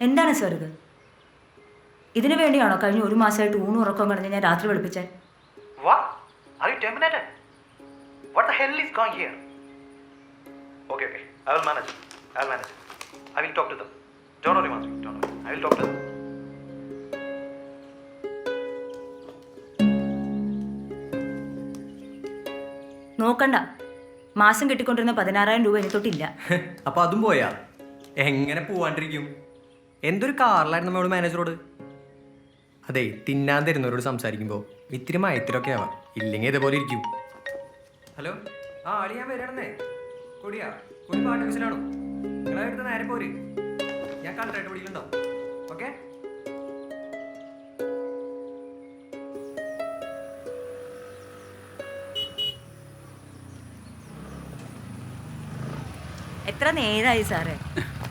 എന്താണ് സാർ ഇത്? ഇതിനു വേണ്ടിയാണോ കഴിഞ്ഞ ഒരു മാസമായിട്ട് ഊണ് ഉറക്കം കടഞ്ഞ് ഞാൻ രാത്രി വെളുപ്പിച്ചേ നോക്കണ്ട. മാസം കിട്ടിക്കൊണ്ടിരുന്ന പതിനാറായിരം രൂപ എനിക്കൊട്ടില്ല അപ്പൊ അതും പോയാ? എങ്ങനെ പോവാണ്ടിരിക്കും? എന്തൊരു കാറിലായിരുന്നു നമ്മളോട് മാനേജറോട് അതെ തിന്നാൻ തരുന്നവരോട് സംസാരിക്കുമ്പോൾ ഇത്തിരി മയത്തിലൊക്കെ ആവാം. ഇല്ലെങ്കിൽ ഇതേപോലെ ഇരിക്കും. ഹലോ? ആ ആളി ഞാൻ വരണന്നേ. കൊടിയാ കൊടി പാട്ട് ഓഫീസിലാണോ നിങ്ങളെ നേരെ പോര്. ഞാൻ കണ്ടായിട്ട് വിളിക്കുന്നുണ്ടാവും ഓക്കെ? എത്ര നേരായി സാറേ.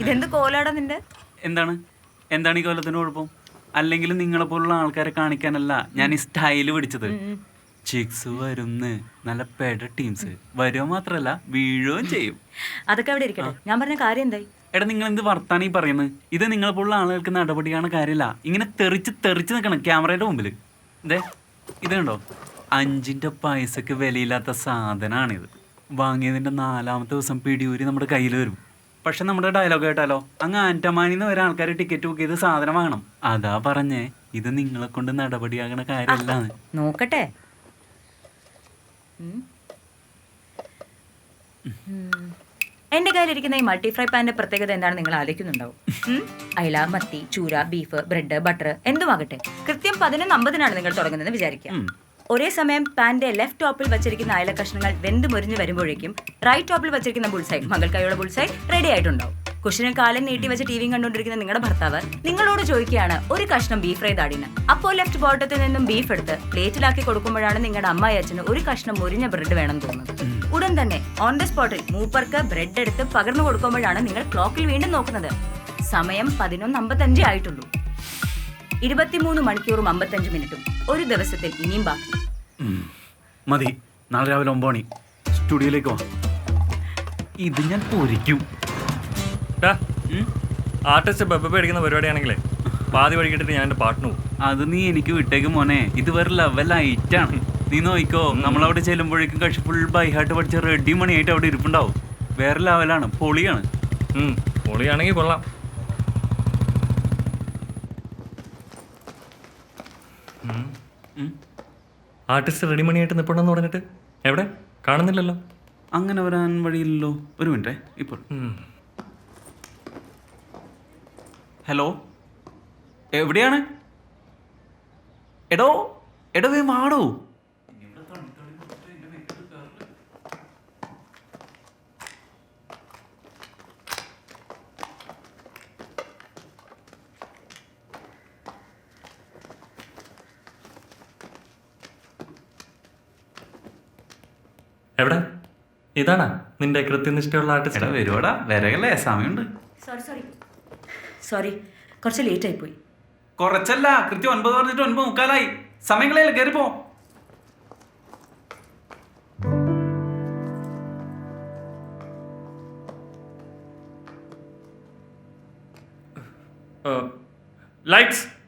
ഇതെന്ത് കോലാടാ നിന്റെ? എന്താണ്? എന്താണ് ഈ കൊല്ലത്തിന് കുഴപ്പം? അല്ലെങ്കിൽ നിങ്ങളെ പോലുള്ള ആൾക്കാരെ കാണിക്കാനല്ല ഞാൻ ഈ സ്റ്റൈൽ പിടിച്ചത്. ചിക്സ് വരുന്ന് നല്ല പെട ടീംസ് വരുക മാത്രല്ല വീഴുകയും ചെയ്യും. അതൊക്കെ അവിടെ ഇരിക്കട്ടെ. ഞാൻ പറഞ്ഞ കാര്യം എന്തായി? എടാ നിങ്ങൾ എന്ത് വർത്താനം ഈ പറയുന്നത് ഇത് നിങ്ങളെ പോലുള്ള ആളുകൾക്ക് നടപടിയാണ് കാര്യമില്ല. ഇങ്ങനെ തെറിച്ച് തെറിച്ച് നിൽക്കണം ക്യാമറയുടെ മുമ്പിൽ. ഇതേ ഇതുണ്ടോ കണ്ടോ? അഞ്ചിന്റെ പൈസക്ക് വിലയില്ലാത്ത സാധനമാണിത് വാങ്ങിയതിന്റെ നാലാമത്തെ ദിവസം പിടിയൂരി നമ്മുടെ കയ്യിൽ വരും. പക്ഷെ നമ്മുടെ ഡയലോഗ് കേട്ടാലോ? അങ്ങ് ആന്റമാനിന്ന് വരെ ആൾക്കാർ ടിക്കറ്റ് ബുക്ക് ചെയ്ത് സാധനം വാങ്ങണം. അതാ പറഞ്ഞേ ഇത് നിങ്ങളെ കൊണ്ട് നടപടിയാകണ കാര്യമല്ല നോക്കട്ടെ. എന്റെ കയ്യിലിരിക്കുന്ന ഈ മൾട്ടി ഫ്രൈ പാന്റെ പ്രത്യേകത എന്താണെന്ന് നിങ്ങൾ ആലോചിക്കുന്നുണ്ടാവും. അയില മത്തി ചൂര ബീഫ് ബ്രെഡ് ബട്ടർ എന്തുമാകട്ടെ കൃത്യം പതിനൊന്ന് അമ്പതിനാണ് നിങ്ങൾ തുടങ്ങുന്നതെന്ന് വിചാരിക്കുക. ഉം. ഒരേ സമയം പാന്റെ ലെഫ്റ്റ് ടോപ്പിൽ വെച്ചിരിക്കുന്ന അയല കഷ്ണങ്ങൾ വെന്ത് മുരിഞ്ഞ് വരുമ്പോഴേക്കും റൈറ്റ് ടോപ്പിൽ വെച്ചിരിക്കുന്ന ബുൾസൈ മകൾക്കായുള്ള ബുൾസൈ റെഡി ആയിട്ടുണ്ടാവും. കുഷിനെ കാലം നീട്ടി വെച്ച് ടി വിയും കണ്ടുകൊണ്ടിരിക്കുന്ന നിങ്ങളുടെ ഭർത്താവ് നിങ്ങളോട് ചോദിക്കുകയാണ് ഒരു കഷ്ണം ബീഫ് ഫ്രൈ താടിന് അപ്പോൾ ലെഫ്റ്റ് ബോട്ടത്തിൽ നിന്നും ബീഫ് എടുത്ത് പ്ലേറ്റിലാക്കി കൊടുക്കുമ്പോഴാണ് നിങ്ങളുടെ അമ്മായി അച്ഛന് ഒരു കഷ്ണം മുരിഞ്ഞ ബ്രെഡ് വേണം തോന്നുന്നത്. ഉടൻ തന്നെ ഓൺ ദ സ്പോട്ടിൽ മൂപ്പർക്ക് ബ്രെഡ് എടുത്ത് പകർന്നു കൊടുക്കുമ്പോഴാണ് നിങ്ങൾ ക്ലോക്കിൽ വീണ്ടും നോക്കുന്നത്. സമയം പതിനൊന്ന് അമ്പത്തഞ്ചേ ആയിട്ടുള്ളൂ. ഇരുപത്തിമൂന്ന് മണിക്കൂറും അമ്പത്തഞ്ച് മിനിറ്റും. ഒരു ദിവസത്തിൽ ഇനിയും ബാക്കി. മതി. നാളെ രാവിലെ ഒമ്പത് മണി. സ്റ്റുഡിയോയിലേക്ക് വാ. ഇത് ഞാൻ പൊരിക്കും? ആർട്ടിസ്റ്റ് ബബ്ബ അടിക്കുന്ന പരിപാടിയാണെങ്കിലേ പാതി വഴിക്കിട്ടിട്ട് ഞാൻ എന്റെ പാട്ടിന് പോകും അത് നീ എനിക്ക് വിട്ടേക്ക് മോനെ. ഇത് വേറെ ലെവൽ ഐറ്റാണ് നീ നോക്കിക്കോ നമ്മളവിടെ ചെല്ലുമ്പോഴേക്കും കക്ഷി ഫുൾ ബൈഹാർട്ട് പഠിച്ച റെഡി മണിയായിട്ട് അവിടെ ഇരിപ്പുണ്ടാവും. വേറെ ലെവലാണ് പൊളിയാണ്. പൊളിയാണെങ്കിൽ കൊള്ളാം. ആർട്ടിസ്റ്റ് റെഡിമണിയായിട്ട് നിൽപ്പുണ്ടെന്ന് പറഞ്ഞിട്ട്? എവിടെ? കാണുന്നില്ലല്ലോ. അങ്ങനെ വരാൻ വഴിയില്ലല്ലോ. ഒരു മിനിറ്റ് ഇപ്പോൾ. ഹലോ? എവിടെയാണ്? എടോ എടോ വേ വാടോ. എവിടെ? ഇതാണാ? നിന്റെ കൃത്യനിഷ്ഠയുള്ള ആർട്ടിസ്റ്റ് വരുവാടാ. വരകല്ലേ സമയമുണ്ട്. സോറി സോറി സോറി കുറച്ച് ലേറ്റ് ആയി പോയി കുറച്ചല്ല. കൃത്യം ഒൻപത് പറഞ്ഞിട്ട് ഒൻപത് മുക്കാലായി. സമയങ്ങളല്ലേ കയറിപ്പോ ലൈറ്റ്സ്.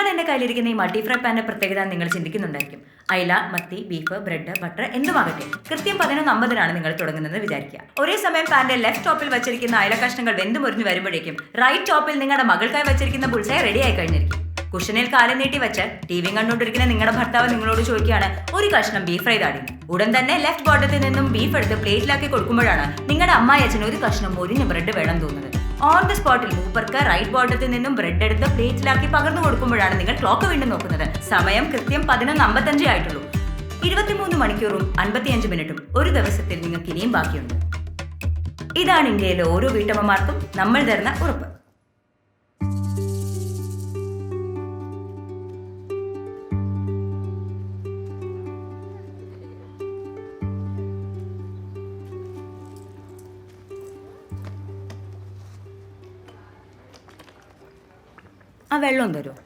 എന്താണ് എന്റെ കയ്യിലിരിക്കുന്ന ഈ മൾട്ടി ഫ്രൈ പാന്റെ പ്രത്യേകത നിങ്ങൾ ചിന്തിക്കുന്നുണ്ടായിരിക്കും. അയില മത്തി ബീഫ് ബ്രെഡ് ബട്ടർ എന്തുമാകട്ടെ കൃത്യം പതിനൊന്ന് അമ്പതിനാണ് നിങ്ങൾ തുടങ്ങുന്നത് വിചാരിക്കുക. ഒരേ സമയം പാന്റെ ലെഫ്റ്റ് ടോപ്പിൽ വെച്ചിരിക്കുന്ന അയല കഷ്ണങ്ങൾ വെന്തു മുറിഞ്ഞു വരുമ്പോഴേക്കും റൈറ്റ് ടോപ്പിൽ നിങ്ങളുടെ മകൾക്കായി വെച്ചിരിക്കുന്ന ബുൾസായി റെഡി ആയി കഴിഞ്ഞിരിക്കും. കുഷനിൽ കാലം നീട്ടി വെച്ച് ടി വി കണ്ടുകൊണ്ടിരിക്കുന്ന നിങ്ങളുടെ ഭർത്താവ് നിങ്ങളോട് ചോദിക്കുകയാണ് ഒരു കഷ്ണം ബീഫ് ഫ്രൈ താടി. ഉടൻ തന്നെ ലെഫ്റ്റ് ബോട്ടത്തിൽ നിന്നും ബീഫ് എടുത്ത് പ്ലേറ്റിലാക്കി കൊടുക്കുമ്പോഴാണ് നിങ്ങളുടെ അമ്മായി അച്ഛന് ഒരു കഷ്ണം മുരിഞ്ഞ ബ്രെഡ് വേണം തോന്നുന്നത്. ഓൺ ദി സ്പോട്ടിൽ മൂപ്പർക്ക് റൈറ്റ് ബോട്ടത്തിൽ നിന്നും ബ്രെഡ് എടുത്ത് പ്ലേറ്റിലാക്കി പകർന്നു കൊടുക്കുമ്പോഴാണ് നിങ്ങൾ ക്ലോക്ക് വീണ്ടും നോക്കുന്നത്. സമയം കൃത്യം പതിനൊന്ന് അമ്പത്തഞ്ചേ ആയിട്ടുള്ളൂ. ഇരുപത്തിമൂന്ന് മണിക്കൂറും അൻപത്തിയഞ്ച് മിനിറ്റും ഒരു ദിവസത്തിൽ നിങ്ങൾക്ക് ഇനിയും ബാക്കിയുണ്ട്. ഇതാണ് ഇന്ത്യയിലെ ഓരോ വീട്ടമ്മമാർക്കും നമ്മൾ തരുന്ന ഉറപ്പ്. ആ വെള്ളം തരുമോ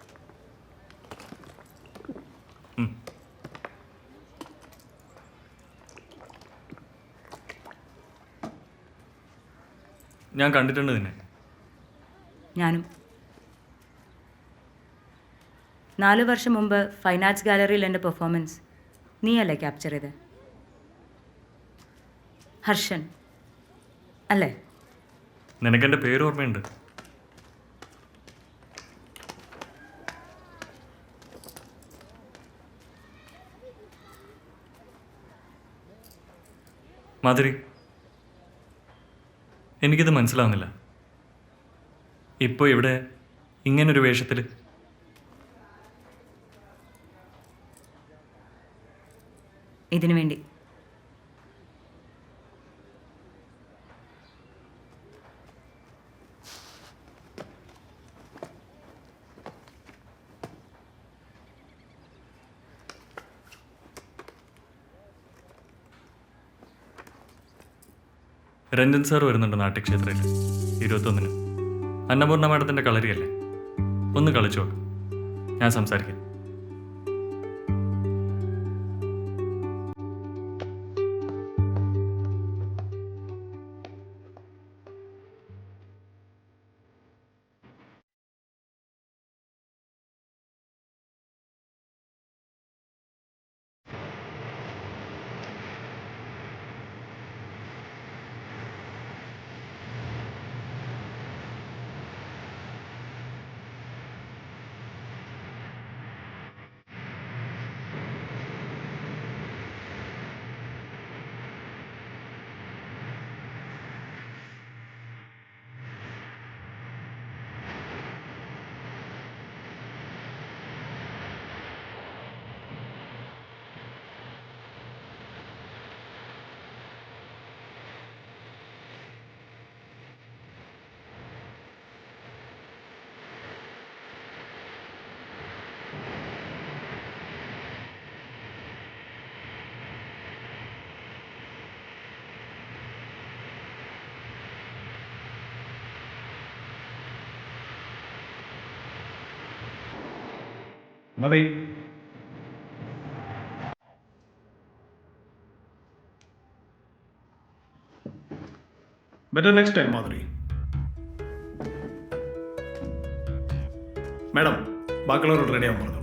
ഞാൻ കണ്ടിട്ടുണ്ട് നിന്നെ. ഞാനും. നാല് വർഷം മുമ്പ് ഫൈൻ ആർട്സ് ഗാലറിയിൽ എന്റെ പെർഫോമൻസ് നീയല്ലേ ക്യാപ്ചർ ചെയ്ത്? ഹർഷൻ അല്ലേ? നിനക്കെന്റെ പേര് ഓർമ്മയുണ്ട്? മാധുരി എനിക്കിത് മനസ്സിലാവുന്നില്ല. ഇപ്പോൾ ഇവിടെ ഇങ്ങനൊരു വേഷത്തിൽ ഇതിനു വേണ്ടി രഞ്ജൻ സാർ വരുന്നുണ്ട് നാട്യക്ഷേത്രയിൽ ഇരുപത്തൊന്നിന്. അന്നപൂർണ മാഡത്തിന്റെ കളരിയല്ലേ? ഒന്ന് കളിച്ചോളൂ ഞാൻ സംസാരിക്കാം. മതി. Better next time Madhuri madam ബാക്കിയുള്ളവരോട് ready ആവാൻ പറഞ്ഞോളൂ.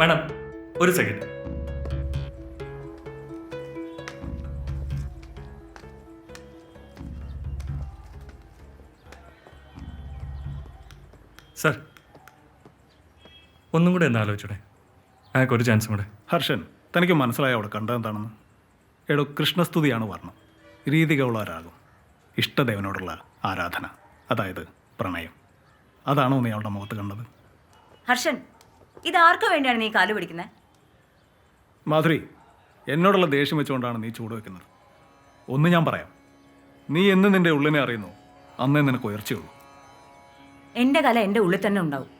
മാഡം ഒരു സെക്കൻഡ് സർ ഒന്നും കൂടെ ഒന്ന് ആലോചിച്ചൂടെ. അയാൾക്ക് ഒരു ചാൻസും കൂടെ. ഹർഷൻ തനിക്ക് മനസ്സിലായ അവിടെ കണ്ടതെന്താണെന്ന് എടോ കൃഷ്ണസ്തുതിയാണ് വർണം. രീതികളുള്ള രാഗം ഇഷ്ടദേവനോടുള്ള ആരാധന അതായത് പ്രണയം. അതാണോ നീ അവളുടെ മുഖത്ത് കണ്ടത്? ഹർഷൻ ഇത് ആർക്കു വേണ്ടിയാണ് നീ കാലു പിടിക്കുന്നത് മാധുരി എന്നോടുള്ള ദേഷ്യം വെച്ചുകൊണ്ടാണ് നീ ചൂട് വെക്കുന്നത്. ഒന്ന് ഞാൻ പറയാം. നീ എന്ന് നിന്റെ ഉള്ളിനെ അറിയുന്നു? അന്നേ നിനക്ക് ഉയർച്ചയുള്ളൂ. എന്റെ കല എന്റെ ഉള്ളിൽ തന്നെ ഉണ്ടാവും.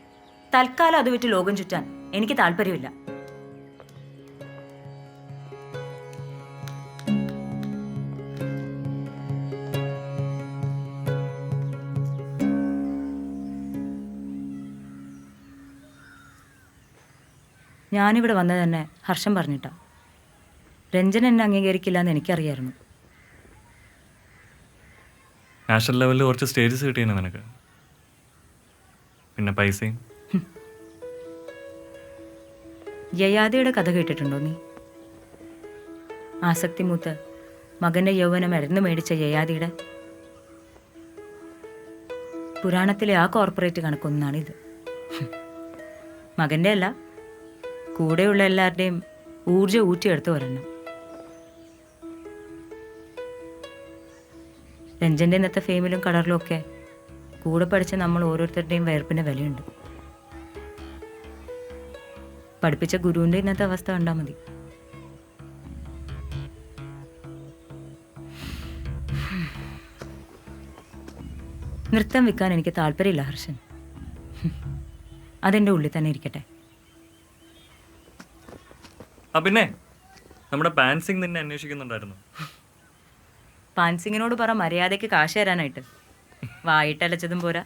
തൽക്കാലം അത് വിറ്റ് ലോകം ചുറ്റാൻ എനിക്ക് താല്പര്യമില്ല. ഞാനിവിടെ വന്നത് തന്നെ ഹർഷം പറഞ്ഞിട്ടാ. രഞ്ജൻ എന്നെ അംഗീകരിക്കില്ല എന്ന് എനിക്കറിയായിരുന്നു നാഷണൽ ലെവലിൽ കുറച്ച് സ്റ്റേജസ് കിട്ടിയിരുന്നു നിനക്ക്. പിന്നെ പൈസയും? ജയാദയുടെ കഥ കേട്ടിട്ടുണ്ടോ നീ? ആസക്തി മൂത്ത് മകന്റെ യൗവനം മരുന്ന് മേടിച്ച ജയാദിയുടെ. പുരാണത്തിലെ ആ കോർപ്പറേറ്റ് കണക്കൊന്നാണിത് മകന്റെ അല്ല കൂടെയുള്ള എല്ലാവരുടെയും ഊർജം ഊറ്റിയെടുത്ത് വരണം രഞ്ജന്റെ ഇന്നത്തെ ഫെയിമിലും കളറിലും ഒക്കെ കൂടെ പഠിച്ച നമ്മൾ ഓരോരുത്തരുടെയും വയർപ്പിന്റെ വിലയുണ്ട്. പഠിപ്പിച്ച ഗുരുവിന്റെ ഇന്നത്തെ അവസ്ഥ കണ്ടാൽ മതി. നൃത്തം വിൽക്കാൻ എനിക്ക് താല്പര്യമില്ല ഹർഷൻ. അതെന്റെ ഉള്ളിൽ തന്നെ ഇരിക്കട്ടെ. ആ പിന്നെ? നമ്മുടെ പാൻസിംഗ് നിന്നെ അന്വേഷിക്കുന്നുണ്ടായിരുന്നു. പാൻസിങ്ങിനോട് പറ മര്യാദയ്ക്ക് കാശ് തരാനായിട്ട്. വായിട്ടലച്ചതും പോരാ.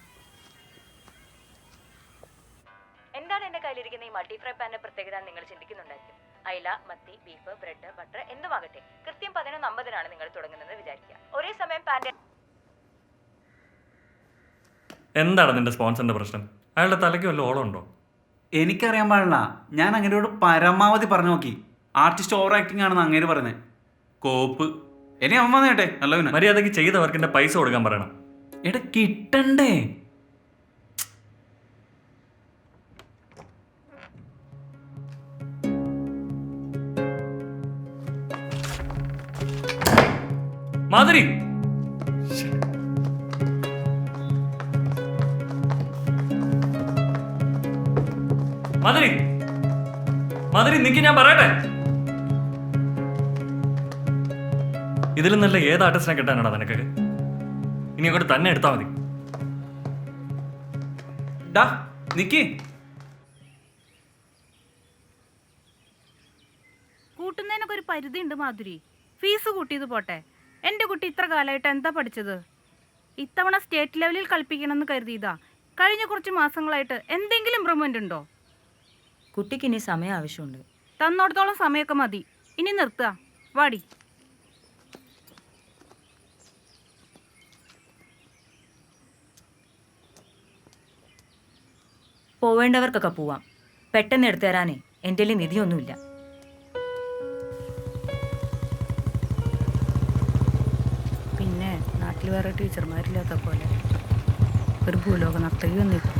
എന്താണ് എന്റെ കയ്യിലിരിക്കുന്ന ഈ മൾട്ടി ഫ്രൈ പാന്റെ പ്രത്യേകത നിങ്ങൾ ചിന്തിക്കുന്നുണ്ടായിരിക്കും? അയില മത്തി ബീഫ് ബ്രെഡ് ബട്ടർ എന്തുമാകട്ടെ കൃത്യം പതിനൊന്ന് അമ്പതിനാണ് നിങ്ങൾ തുടങ്ങുന്നത് വിചാരിക്കുക. ഒരേ സമയം പാന്റ് എന്താണ് നിന്റെ സ്പോൺസറിന്റെ പ്രശ്നം? അയാളുടെ തലയ്ക്ക് വല്ല ഓളം ഉണ്ടോ? എനിക്കറിയാൻ പാടില്ല. ഞാൻ അങ്ങനെയോട് പരമാവധി പറഞ്ഞു നോക്കി. ആർട്ടിസ്റ്റ് ഓവർ ആക്ടിങ് ആണെന്ന് അങ്ങേര് പറയുന്നത് കോപ്പ്. ഇനി അവൻ വന്നേട്ടെ നല്ലവന്. മര്യാദയ്ക്ക് ചെയ്തവർക്ക് എന്റെ പൈസ കൊടുക്കാൻ പറയണം. എടാ കിട്ടണ്ടേ? മാധുരി. മാധുരി. മാധുരി നിക്ക് ഞാൻ പറയട്ടെ? ഇതിൽ നല്ല ഏത് ആർട്ടിസ്റ്റിനെ കിട്ടാനാണ് നിനക്കൊക്കെ ഇനി അങ്ങോട്ട് തന്നെ എടുത്താൽ മതി. ഡാ നിക്കി. കൂട്ടുന്നതിനൊക്കെ ഒരു പരിധി ഉണ്ട് മാധുരി. ഫീസ് കൂട്ടിയത് പോട്ടെ. എന്റെ കുട്ടി ഇത്ര കാലമായിട്ട് എന്താ പഠിച്ചത്? ഇത്തവണ സ്റ്റേറ്റ് ലെവലിൽ കളിപ്പിക്കണമെന്ന് കരുതിയതാ. കഴിഞ്ഞ കുറച്ച് മാസങ്ങളായിട്ട് എന്തെങ്കിലും ഇമ്പ്രൂവ്മെന്റ് ഉണ്ടോ? കുട്ടിക്ക് ഇനി സമയം ആവശ്യമുണ്ട്. തന്നോടത്തോളം സമയമൊക്കെ മതി. ഇനി നിർത്തുക വാടി. പോവേണ്ടവർക്കൊക്കെ പോവാം. പെട്ടെന്ന് എടുത്തു തരാനേ എന്റെ നിധിയൊന്നുമില്ല. പിന്നെ നാട്ടിൽ വേറെ ടീച്ചർമാരില്ലാത്ത പോലെ ഒരു ഭൂലോക നർത്തകി വന്നിരിക്കും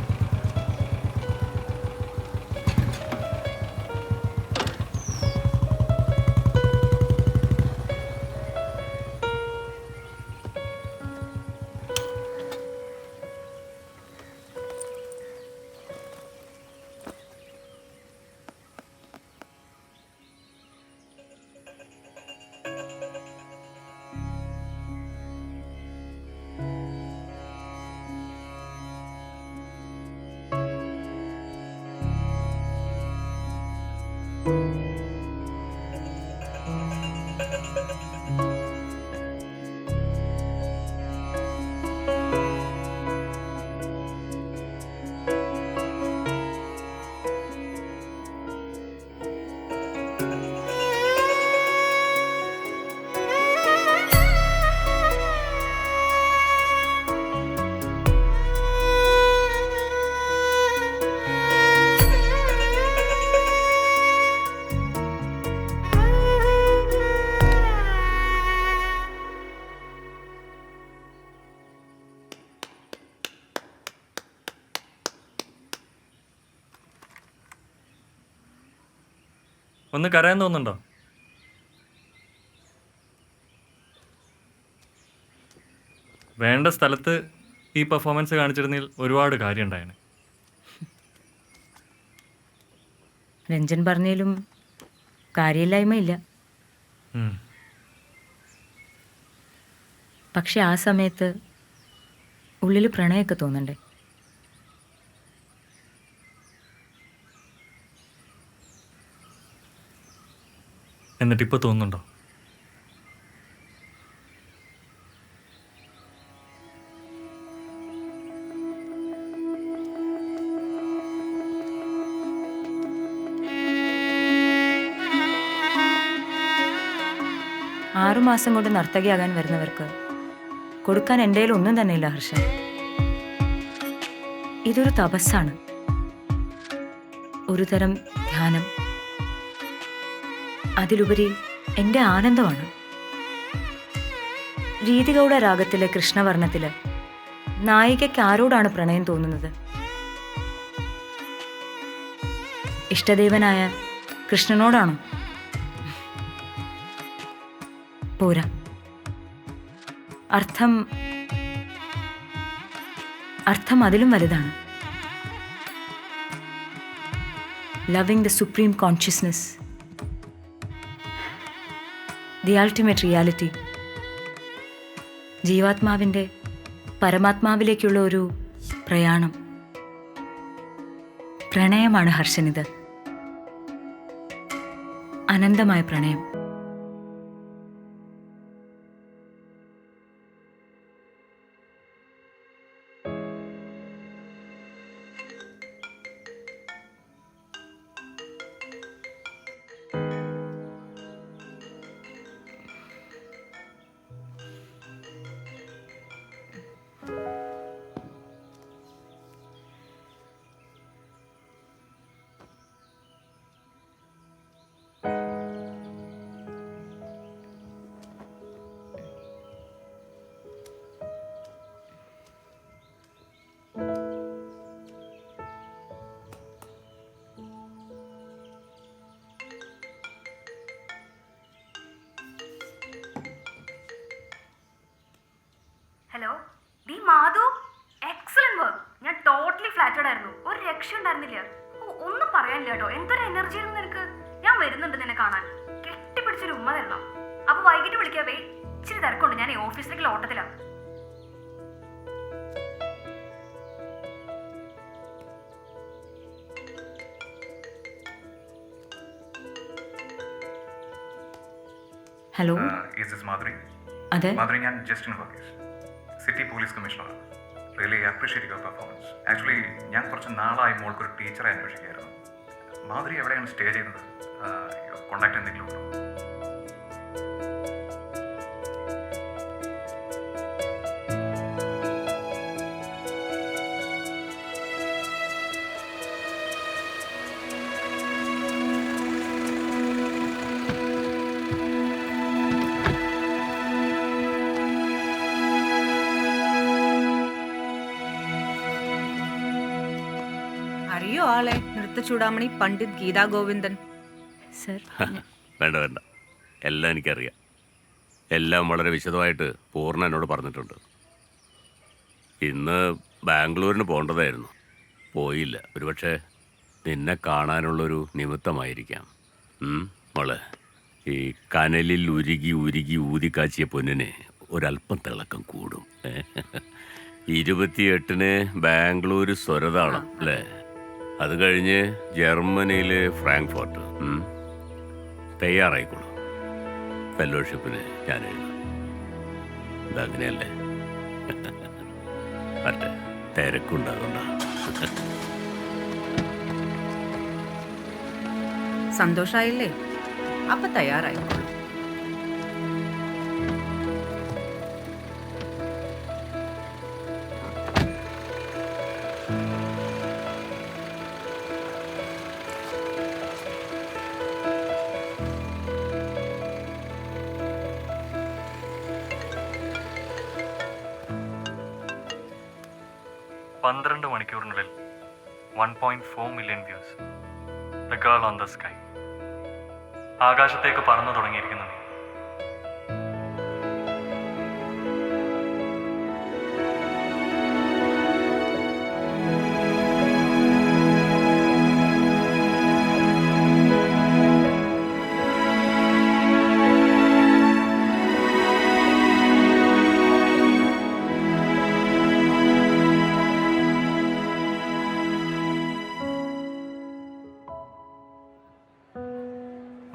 ഒന്ന് കരയാൻ തോന്നുന്നുണ്ടോ? വേണ്ട സ്ഥലത്ത് ഈ പെർഫോമൻസ് കാണിച്ചിരുന്നതിൽ ഒരുപാട് കാര്യം ഉണ്ടായേനെ രഞ്ജൻ പറഞ്ഞാലും കാര്യമില്ലായ്മയില്ല. പക്ഷെ ആ സമയത്ത് ഉള്ളിൽ പ്രണയമൊക്കെ തോന്നണ്ടേ? എന്നിട്ട് ഇപ്പോൾ തോന്നുന്നുണ്ടോ ആറുമാസം കൊണ്ട് നർത്തകിയാകാൻ വരുന്നവർക്ക് കൊടുക്കാൻ എന്റെ കയ്യിൽ ഒന്നും തന്നെയില്ല ഹർഷ. ഇതൊരു തപസ്സാണ്. ഒരു തരം ധ്യാനം. അതിലുപരി എന്റെ ആനന്ദമാണ്. രീതികൗഡ രാഗത്തിലെ കൃഷ്ണവർണത്തിൽ നായികയ്ക്ക് ആരോടാണ് പ്രണയം തോന്നുന്നത്? ഇഷ്ടദേവനായ കൃഷ്ണനോടാണോ? പോരാ. അർത്ഥം അർത്ഥം അതിലും വലുതാണ്. Loving the supreme consciousness the ultimate reality ജീവാത്മാവിന്റെ പരമാത്മാവിലേക്കുള്ള ഒരു പ്രയാണം. പ്രണയമാണ് ഹർഷനിത്. അനന്തമായ പ്രണയം. കേട്ടോ. എന്തൊരു എനർജി ആയിരുന്നു നിനക്ക്? ഞാൻ വരുന്നുണ്ട് നിന്നെ കാണാൻ. കെട്ടിപ്പിടിച്ചൊരു ഉമ്മ തരണം. അപ്പൊ വൈകിട്ട് വിളിക്കാവേ ഇച്ചിരി തിരക്കുണ്ട്. ഞാൻ ഓഫീസിലേക്ക് ഓട്ടത്തിലാണ് ഹലോ ഇസ് ദിസ് മാധുരി അതെ. മാധുരി ഞാൻ Justin Varghese city police commissioner really appreciate your performance actually ഞാൻ കുറച്ച് നാളായി മോൾക്ക് ഒരു ടീച്ചറെ അന്വേഷിക്കുകയായിരുന്നു. മാധുരി എവിടെയാണ് സ്റ്റേ ചെയ്യുന്നത് കോണ്ടാക്ട് എന്തെങ്കിലും ഉണ്ടോ? അറിയോ ആളെ? നൃത്ത ചൂടാമണി പണ്ഡിറ്റ് ഗീതാ ഗോവിന്ദൻ. സർ. വേണ്ട വേണ്ട. എല്ലാം എനിക്കറിയാം. എല്ലാം വളരെ വിശദമായിട്ട് പൂർണ എന്നോട് പറഞ്ഞിട്ടുണ്ട്. ഇന്ന് ബാംഗ്ലൂരിന് പോകേണ്ടതായിരുന്നു. പോയില്ല. ഒരുപക്ഷെ നിന്നെ കാണാനുള്ളൊരു നിമിത്തമായിരിക്കാം. ഉം, മോളെ. ഈ കനലിൽ ഉരുകി ഉരുകി ഊതിക്കാച്ചിയ പൊന്നിന് ഒരല്പം തിളക്കം കൂടും? ഇരുപത്തിയെട്ടിന് ബാംഗ്ലൂർ സ്വരതാളം അല്ലേ? അത് കഴിഞ്ഞ് ജർമ്മനിയിലെ ഫ്രാങ്ക്ഫോർട്ട്. തയ്യാറായിക്കോളൂ. ഫെലോഷിപ്പിന് ഞാൻ എഴുതും. ഇതങ്ങനെയല്ലേ മറ്റേ തിരക്കുണ്ടാകണ്ട. സന്തോഷായില്ലേ? അപ്പൊ തയ്യാറായിക്കോളൂ. പന്ത്രണ്ട് മണിക്കൂറിനുള്ളിൽ one point four million views the girl on the sky ആകാശത്തേക്ക് പറന്നു തുടങ്ങിയിരിക്കുന്നു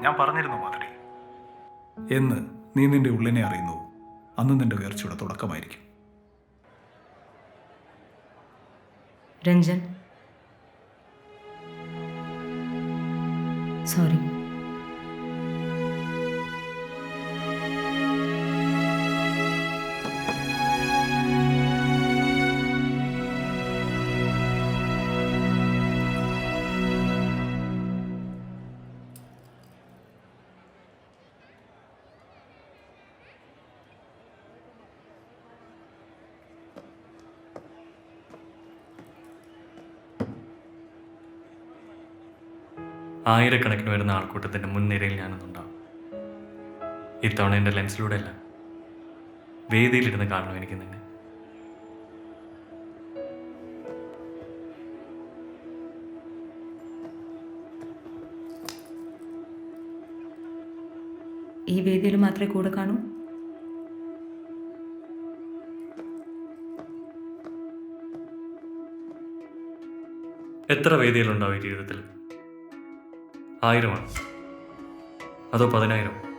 ഞാൻ പറഞ്ഞിരുന്നു മാധുരി. എന്ന് നീ നിന്റെ ഉള്ളിനെ അറിയുന്നു. അന്ന് നിന്റെ ഉയർച്ചയുടെ തുടക്കമായിരിക്കും. രഞ്ജൻ. സോറി ആയിരക്കണക്കിന് വരുന്ന ആൾക്കൂട്ടത്തിന്റെ മുൻനിരയിൽ ഞാനൊന്നുണ്ടാവും. ഇത്തവണ എന്റെ ലെൻസിലൂടെ അല്ല വേദിയിലിരുന്ന് കാണണം എനിക്ക് നിന്നെ. ഈ വേദിയിൽ മാത്രമേ കൂടെ കാണൂ? എത്ര വേദികളുണ്ടാവും ഈ ജീവിതത്തിൽ ആയിരമാണ്. അതോ പതിനായിരം?